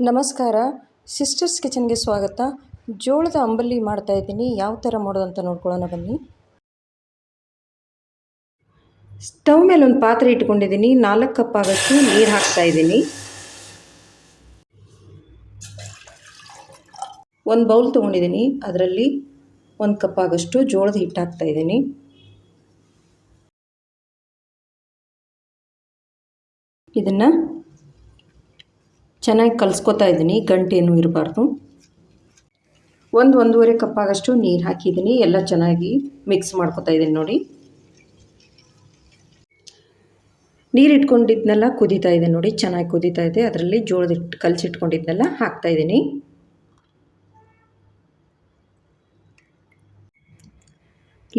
ನಮಸ್ಕಾರ. ಸಿಸ್ಟರ್ಸ್ ಕಿಚನ್ಗೆ ಸ್ವಾಗತ. ಜೋಳದ ಅಂಬಲಿ ಮಾಡ್ತಾ ಇದ್ದೀನಿ. ಯಾವ ಥರ ಮಾಡೋದು ಅಂತ ನೋಡ್ಕೊಳ್ಳೋಣ ಬನ್ನಿ. ಸ್ಟವ್ ಮೇಲೆ ಒಂದು ಪಾತ್ರೆ ಇಟ್ಕೊಂಡಿದ್ದೀನಿ. ನಾಲ್ಕು ಕಪ್ ಆಗಷ್ಟು ನೀರು ಹಾಕ್ತಾ ಇದ್ದೀನಿ. ಒಂದು ಬೌಲ್ ತೊಗೊಂಡಿದ್ದೀನಿ. ಅದರಲ್ಲಿ ಒಂದು ಕಪ್ ಆಗಷ್ಟು ಜೋಳದ ಹಿಟ್ಟು ಹಾಕ್ತಾ ಇದ್ದೀನಿ. ಇದನ್ನು ಚೆನ್ನಾಗಿ ಕಲಿಸ್ಕೊತಾ ಇದ್ದೀನಿ ಗಂಟೇನು ಇರಬಾರ್ದು. ಒಂದು ಒಂದೂವರೆ ಕಪ್ ಆಗಷ್ಟು ನೀರು ಹಾಕಿದ್ದೀನಿ, ಎಲ್ಲ ಚೆನ್ನಾಗಿ ಮಿಕ್ಸ್ ಮಾಡ್ಕೊತಾ ಇದ್ದೀನಿ ನೋಡಿ. ನೀರು ಕುದೀತಾ ಇದೆ ನೋಡಿ, ಚೆನ್ನಾಗಿ ಕುದೀತಾ ಇದೆ. ಅದರಲ್ಲಿ ಜೋಳದ ಕಲಸಿಟ್ಕೊಂಡಿದ್ನೆಲ್ಲ ಹಾಕ್ತಾ ಇದ್ದೀನಿ.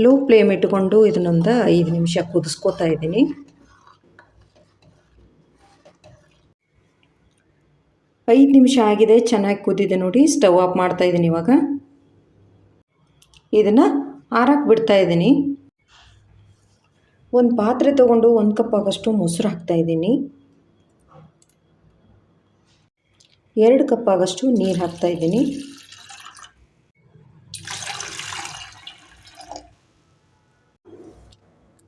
ಲೋ ಫ್ಲೇಮ್ ಇಟ್ಕೊಂಡು ಇದನ್ನೊಂದು ಐದು ನಿಮಿಷ ಕುದಿಸ್ಕೊತಾ ಇದ್ದೀನಿ. ಐದು ನಿಮಿಷ ಆಗಿದೆ, ಚೆನ್ನಾಗಿ ಕುದ್ದಿದೆ ನೋಡಿ ಸ್ಟವ್ ಆಫ್ ಮಾಡ್ತಾ ಇದ್ದೀನಿ ಇವಾಗ. ಇದನ್ನು ಆರಕ್ಕೆ ಬಿಡ್ತಾ ಇದ್ದೀನಿ. ಒಂದು ಪಾತ್ರೆ ತೊಗೊಂಡು ಒಂದು ಕಪ್ ಆಗೋಷ್ಟು ಮೊಸರು ಹಾಕ್ತಾ ಇದ್ದೀನಿ. ಎರಡು ಕಪ್ ಆಗೋಷ್ಟು ನೀರು ಹಾಕ್ತಾ ಇದ್ದೀನಿ.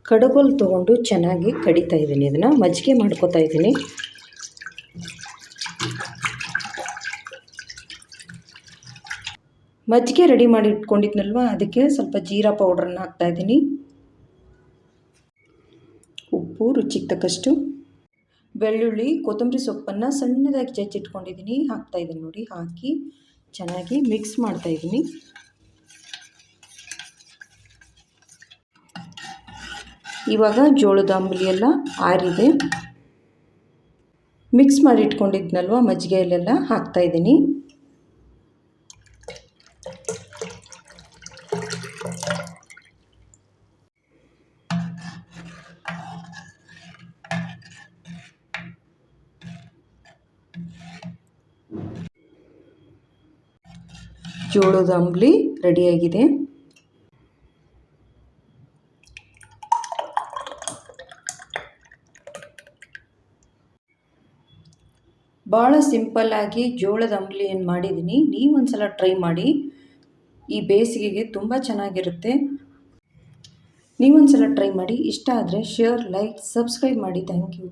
ಕಡಗೋಲು ತೊಗೊಂಡು ಚೆನ್ನಾಗಿ ಕಡಿತಾ ಇದ್ದೀನಿ. ಇದನ್ನು ಮಜ್ಜಿಗೆ ಮಾಡ್ಕೊತಾ ಇದ್ದೀನಿ. ಮಜ್ಜಿಗೆ ರೆಡಿ ಮಾಡಿ ಇಟ್ಕೊಂಡಿದ್ನಲ್ವ ಅದಕ್ಕೆ ಸ್ವಲ್ಪ ಜೀರಾ ಪೌಡ್ರನ್ನ ಹಾಕ್ತಾಯಿದ್ದೀನಿ ಉಪ್ಪು ರುಚಿಗೆ ತಕ್ಕಷ್ಟು. ಬೆಳ್ಳುಳ್ಳಿ, ಕೊತ್ತಂಬರಿ ಸೊಪ್ಪನ್ನು ಸಣ್ಣದಾಗಿ ಚಚ್ಚಿಟ್ಕೊಂಡಿದ್ದೀನಿ ಹಾಕ್ತಾ ಇದ್ದೀನಿ ನೋಡಿ, ಹಾಕಿ ಚೆನ್ನಾಗಿ ಮಿಕ್ಸ್ ಮಾಡ್ತಾಯಿದ್ದೀನಿ ಇವಾಗ ಜೋಳದ ಅಂಬಲಿ ಎಲ್ಲ ಆರಿದೆ. ಮಿಕ್ಸ್ ಮಾಡಿ ಇಟ್ಕೊಂಡಿದ್ನಲ್ವ ಮಜ್ಜಿಗೆಯಲ್ಲೆಲ್ಲ ಹಾಕ್ತಾಯಿದ್ದೀನಿ ಜೋಳದ ಅಂಬ್ಲಿ ರೆಡಿಯಾಗಿದೆ. ಭಾಳ ಸಿಂಪಲ್ಲಾಗಿ ಜೋಳದ ಅಂಬ್ಲಿಯನ್ನು ಮಾಡಿದ್ದೀನಿ ನೀವು ಸಲ ಟ್ರೈ ಮಾಡಿ. ಈ ಬೇಸಿಗೆಗೆ ತುಂಬ ಚೆನ್ನಾಗಿರುತ್ತೆ. ನೀವೊಂದು ಸಲ ಟ್ರೈ ಮಾಡಿ. ಇಷ್ಟ ಆದರೆ ಶೇರ್, ಲೈಕ್, ಸಬ್ಸ್ಕ್ರೈಬ್ ಮಾಡಿ. Thank you.